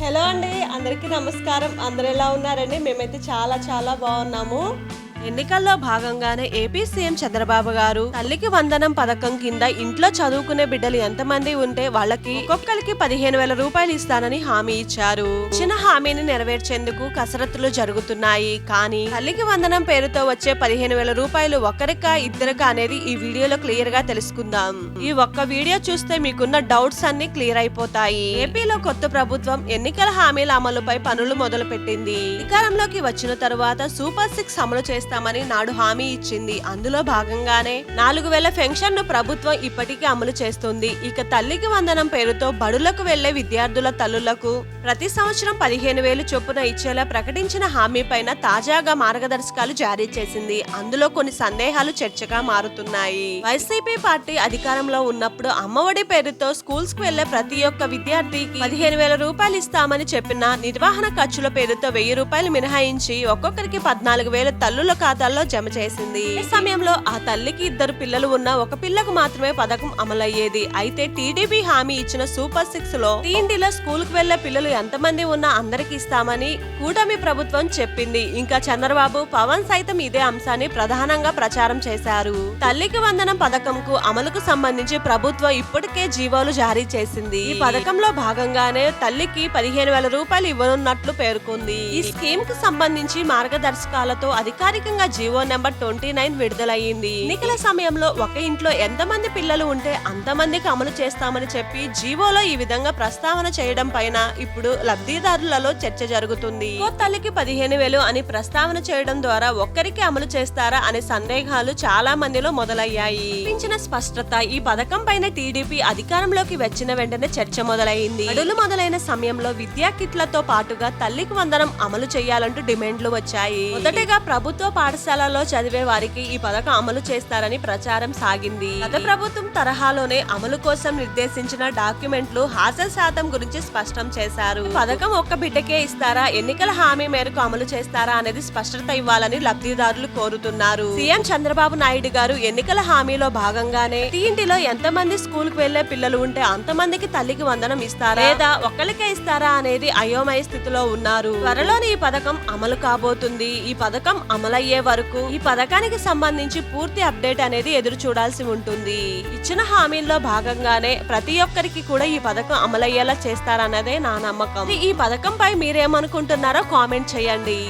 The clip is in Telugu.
హలో అండి అందరికీ నమస్కారం. అందరు ఎలా ఉన్నారండి? మేమైతే చాలా చాలా బాగున్నాము. ఎన్నికల్లో భాగంగానే ఏపీ సీఎం చంద్రబాబు గారు తల్లికి వందనం పథకం కింద ఇంట్లో చదువుకునే బిడ్డలు ఎంతమంది ఉంటే వాళ్ళకి ఒక్కొక్కరికి పదిహేను వేల రూపాయలు ఇస్తానని హామీ ఇచ్చారు. చిన్న హామీని నెరవేర్చేందుకు కసరత్తులు జరుగుతున్నాయి. కానీ తల్లికి వందనం పేరుతో వచ్చే పదిహేను వేల రూపాయలు ఒక్కరికా ఇద్దరికా అనేది ఈ వీడియోలో క్లియర్గా తెలుసుకుందాం. ఈ ఒక్క వీడియో చూస్తే మీకున్న డౌట్స్ అన్ని క్లియర్ అయిపోతాయి. ఏపీలో కొత్త ప్రభుత్వం ఎన్నికల హామీల అమలుపై పనులు మొదలు పెట్టింది అధికారంలోకి వచ్చిన తరువాత సూపర్ సిక్స్ అమలు చేస్తామని నాడు హామీ ఇచ్చింది. అందులో భాగంగానే నాలుగు వేల పెన్షన్ను ప్రభుత్వం ఇప్పటికీ అమలు చేస్తుంది. ఇక తల్లికి వందనం పేరుతో బడులకు వెళ్ళే విద్యార్థుల తల్లులకు ప్రతి సంవత్సరం పదిహేను వేలు చొప్పున ఇచ్చేలా ప్రకటించిన హామీ పైన తాజాగా మార్గదర్శకాలు జారీ చేసింది. అందులో కొన్ని సందేహాలు చర్చగా మారుతున్నాయి. వైసీపీ పార్టీ అధికారంలో ఉన్నప్పుడు అమ్మఒడి పేరుతో స్కూల్స్కు వెళ్ళే ప్రతి ఒక్క విద్యార్థికి పదిహేను వేల రూపాయలు ఇస్తామని చెప్పిన నిర్వహణ ఖర్చుల పేరుతో వెయ్యి రూపాయలు మినహాయించి ఒక్కొక్కరికి పద్నాలుగు వేల తల్లుల ఖాతాల్లో జమ చేసింది. ఈ సమయంలో ఆ తల్లికి ఇద్దరు పిల్లలు ఉన్న ఒక పిల్లకు మాత్రమే పథకం అమలయ్యేది. అయితే టీడీపీ హామీ ఇచ్చిన సూపర్ సిక్స్లో తీండిలో స్కూల్కు వెళ్ళే పిల్లలు ఎంతమంది ఉన్నా అందరికి ఇస్తామని కూటమి ప్రభుత్వం చెప్పింది. ఇంకా చంద్రబాబు పవన్ సైతం ఇదే అంశాన్ని ప్రధానంగా ప్రచారం చేశారు. తల్లికి వందనం పథకంకు అమలుకు సంబంధించి ప్రభుత్వం ఇప్పటికే జీవోలు జారీ చేసింది. ఈ పథకంలో భాగంగానే తల్లికి పదిహేను వేల రూపాయలు ఇవ్వనున్నట్లు పేర్కొంది. ఈ స్కీమ్కు సంబంధించి మార్గదర్శకాలతో అధికారిక అధికారికంగా జీవో నెంబర్ ట్వంటీ నైన్ విడుదలయ్యింది. ఎన్నికల సమయంలో ఒక ఇంట్లో ఎంతమంది పిల్లలు ఉంటే అంతమందికి అమలు చేస్తామని చెప్పి జీవోలో ఈ విధంగా ప్రస్తావన చేయడం పైన ఇప్పుడు లబ్ధిదారులలో చర్చ జరుగుతుంది. తల్లికి పదిహేను వేలు అని ప్రస్తావన చేయడం ద్వారా ఒక్కరికి అమలు చేస్తారా అనే సందేహాలు చాలా మందిలో మొదలయ్యాయి. ఇచ్చిన స్పష్టత ఈ పథకం పైన టీడీపీ అధికారంలోకి వచ్చిన వెంటనే చర్చ మొదలైంది అడులు మొదలైన సమయంలో విద్యా కిట్లతో పాటుగా తల్లికి వందనం అమలు చేయాలంటూ డిమాండ్లు వచ్చాయి. మొదటగా ప్రభుత్వ పాఠశాలలో చదివే వారికి ఈ పథకం అమలు చేస్తారని ప్రచారం సాగింది. గత ప్రభుత్వం తరహాలోనే అమలు కోసం నిర్దేశించిన డాక్యుమెంట్లు హాజరు శాతం గురించి స్పష్టం చేశారు. పథకం ఒక్క బిడ్డకే ఇస్తారా? ఎన్నికల హామీ మేరకు అమలు చేస్తారా అనేది స్పష్టత ఇవ్వాలని లబ్ధిదారులు కోరుతున్నారు. సీఎం చంద్రబాబు నాయుడు గారు ఎన్నికల హామీలో భాగంగానే ఇంటిలో ఎంతమంది స్కూల్కు వెళ్ళే పిల్లలు ఉంటే అంతమందికి తల్లికి వందనం ఇస్తారా? లేదా ఒక్కరికే ఇస్తారా అనేది అయోమయ స్థితిలో ఉన్నారు. త్వరలోనే ఈ పథకం అమలు కాబోతుంది. ఈ పథకం అయ్యే వరకు ఈ పథకానికి సంబంధించి పూర్తి అప్డేట్ అనేది ఎదురు చూడాల్సి ఉంటుంది. ఇచ్చిన హామీల్లో భాగంగానే ప్రతి ఒక్కరికి కూడా ఈ పథకం అమలయ్యేలా చేస్తారన్నదే నా నమ్మకం. ఈ పథకంపై మీరేమనుకుంటున్నారో కామెంట్ చేయండి.